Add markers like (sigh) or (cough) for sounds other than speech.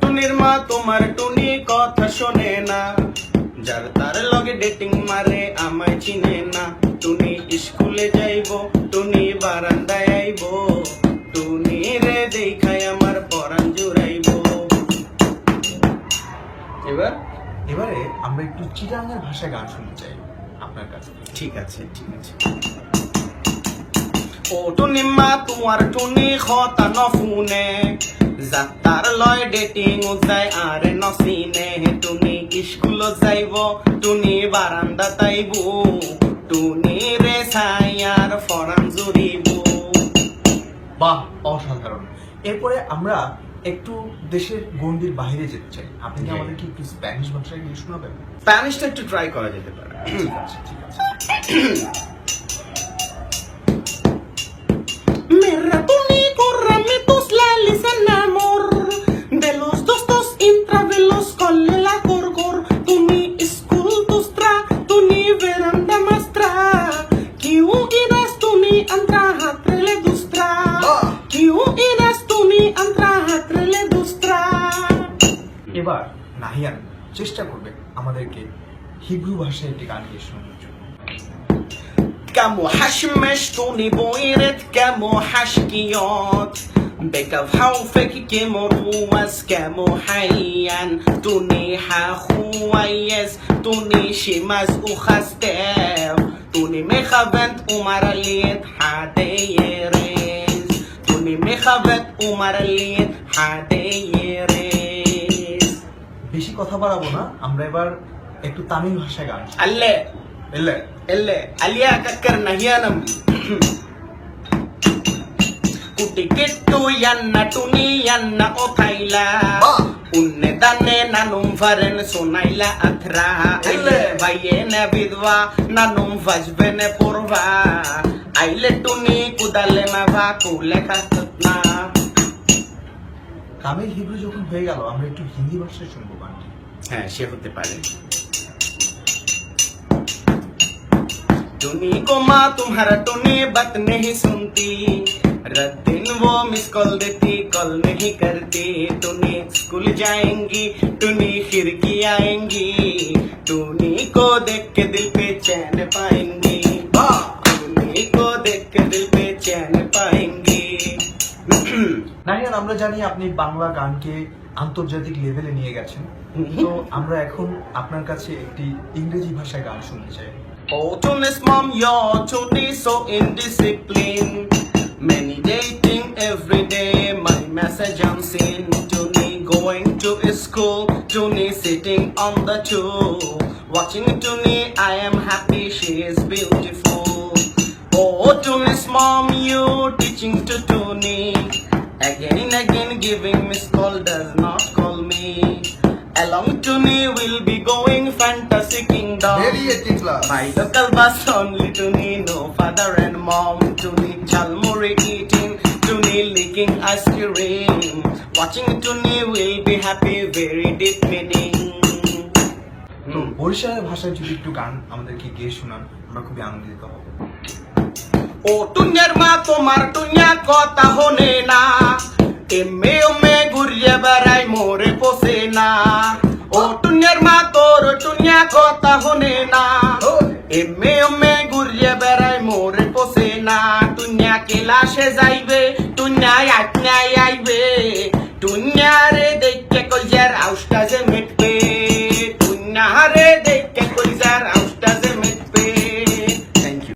টুনির মা তোমার টুনি কথা শোনে না। যার তার লগে ডেটিং মারে আমায় চিনে না। টুনি স্কুলে যাইব টুনি বারান্দায় আইব। টুনি রে দেখাই আমার পরাণ জুড়াইব। এবার? এবারে আমরা একটু চিটাঙ্গের ভাষায় গান শুনতে চাই আপনার কাছে ঠিক আছে ঠিক আছে। ও টুনি মা তোমার টুনি খতা নফুনে যাত্রার লয় ডেটিং ও যায় আর নসিনে টুনি স্কুল যাইব টুনি বারান্দা তাইব টুনি রে ছায়ার ফরান জুড়িব। বাহ অসাধারণ। এরপরে আমরা একটু দেশের গন্ডির বাইরে যেতে চাই। আপনি কি। আমাদেরকে একটু স্প্যানিশ ভাষায় গিয়ে শোনাবেন? স্প্যানিশটা একটু ট্রাই করা যেতে পারে। ঠিক আছে ঠিক আছে। (coughs) এবার নাহিয়ান চেষ্টা করবে আমাদেরকে হিব্রু ভাষায় একটি গান গিয়ে শোনানোর জন্য كمو حشمش توني بويرت كمو حشكيات بكف حوفك كمو روس كمو حيان توني حخويس توني شماز وخستيف توني مخبت ومرليت حديريز توني مخبت ومرليت حديريز বেশি কথা বাড়াবো না আমরা এবার একটু তামিল ভাষায় গান আল্লে। এল্লে এল্লে আলিয়া কাকার নাহিয়ানম। কুটি কিট্টু ইয়ান্ন টুনি ইয়ান্ন ও থাইলা উন্নে দানে নানুম ফারেন সোনাইলা আথরা। আইলে ভাইয়ে নে বিধবা নানুম ফাজবে নে পড়বা আইলে টুনি কুদালে না ভা কুলে খাসত না তামিল হিব্রু যখন হয়ে গেল আমরা একটু হিন্দি ভাষায় শুনবো গানটি হ্যাঁ সে হতে পারে टुनी को माँ तुम्हारा टुनी बात नहीं सुनती रात दिन वो मिस कॉल देती कॉल नहीं करती टुनी स्कूल जाएंगी टुनी खिड़की आएंगी टुनी को देख के दिल पे चैन पाएंगी टुनी को देख के दिल पे चैन पाएंगी নাহিয়ান আমরা জানি আপনি বাংলা গানকে আন্তর্জাতিক লেভেলে নিয়ে গেছেন তো আমরা এখন আপনার কাছে একটি ইংরেজি ভাষায় গান শুনতে চাই Oh, Tunis mom, you're Tunis so indisciplined. Many dating every day, my message I'm seeing. Tuni going to school, Tuni sitting on the tube. Watching Tuni, I am happy, she is beautiful. Oh, Tunis mom, you teaching to Tuni. Again again giving miss call, does not call me. Along Tuni will be going fantasy kingdom. By the kalbas only to me, no father and mom to me, chalmuri eating, to me licking ice cream. Watching to me will be happy, very deep meaning. তো বরিশালের ভাষায় যদি একটু গান আমাদেরকে গিয়ে শোনান আমরা খুবই আনন্দিত হব ও টুনিয়ার মা, তোমার টুনিয়া কথা হনে না। এমে ওমে ঘুরিয়ে বেড়াই মোরে পোষে না। ও টুনিয়ার মা, তোর টুনিয়া কথা হনে না। এমে ওমে ঘুরিয়ে বেড়াই মোরে পোষে না। টুনিয়া কেলাসে যাইবে টুনিয়া আটনায় আইবে।